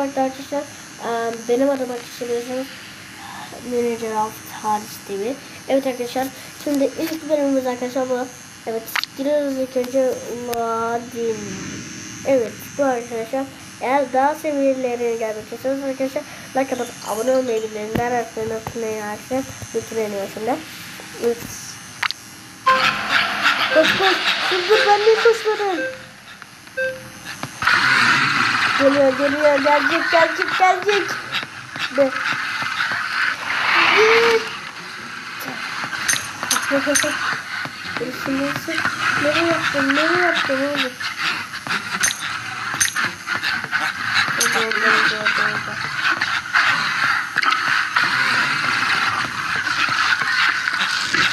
Arkadaşlar benim adıma kişiliyorsunuz. Manager of Haris TV. Evet arkadaşlar şimdi ilk bölümümüz arkadaşlar bu. Evet giriyoruz ilk önce Ladin. Evet bu arkadaşlar. Eğer daha seviyelerine gelmek istiyorsanız arkadaşlar like atıp abone olmayı bildirimler açmayı unutmayın arkadaşlar. Lütfen şimdi. Evet. Koş koş. Dur ben de koşmadım. Geliyor geliyor gelecek gelecek gelecek. Be. Git. Kaçma kaçma. Birisi neyse. Nereye yaptın nereye yaptın oğlum? Orada orada orada orada orada.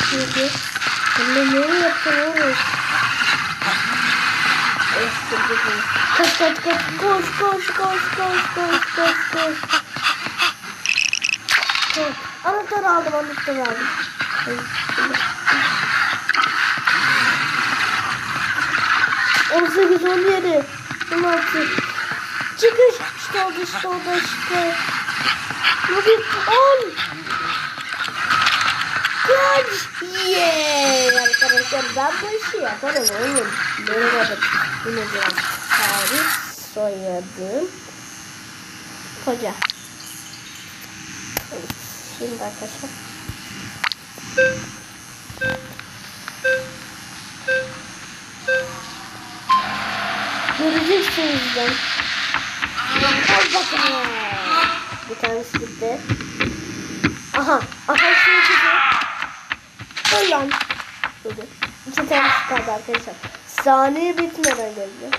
Şimdi. Anne nereye yaptın oğlum? Kaç kaç kaç koş koş koş koş koş koş koş. Koş. Anahtarı aldım anahtarı aldım. On sekiz on yedi. On altı. Çıkış. İşte oldu işte oldu işte. Bugün on. Kaç. Yeah. Arkadaşlar ben bu işi yaparım oğlum. Benim adım. Yine biraz tarih soyadım. Koca. Evet. Şimdi arkadaşlar. Göreceksiniz ben. Al bakalım. Bir tanesi gitti. Aha. Aha şimdi gidiyor. Öl lan. Dedi. İki tanesi kaldı arkadaşlar. Saniye bitmeden geldi.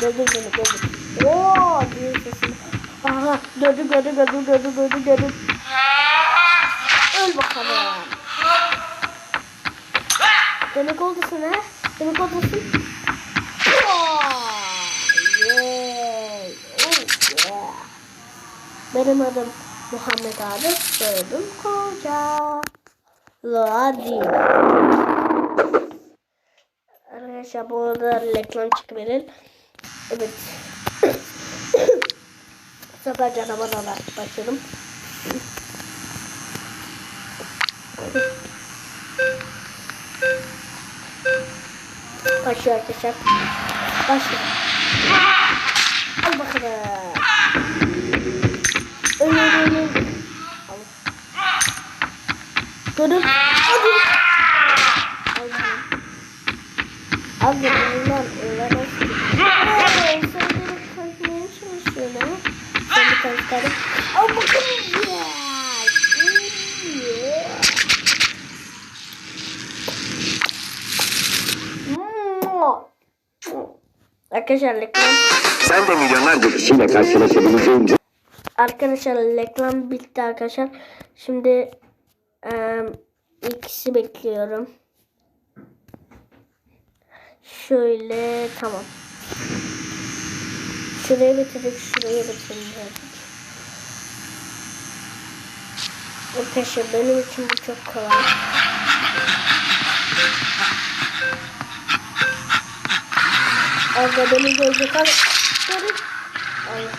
Gördüm seni gördüm. Oo diye sesini. Aha gördüm gördüm gördüm gördüm gördüm gördüm. Öl bakalım. Demek oldu sana. Demek olmasın. Oh, yeah. Oh, yeah. Benim adım Muhammed abi. Soyadım Koca. Ladi. Arkadaşlar bu arada reklam çıkabilir. Evet. Bu sefer canavar olarak başladım. Başlıyor arkadaşlar. Başlıyor. Al bakalım. Öyle öyle öyle. Al. Görün. Hadi. Bakalım lan. Öyle nasıl? Kaçmaya çalışıyorsun ha? Sen bir. Al bakalım. Yeah. Yeah. Arkadaşlar reklam Sen de milyonlarca kişiyle karşılaşabileceğin Arkadaşlar reklam bitti arkadaşlar. Şimdi eee ikisi bekliyorum. Şöyle tamam. Şuraya bitirdik, şuraya bitirdik. Arkadaşlar benim için bu çok kolay. Arada beni görecek ama... Allah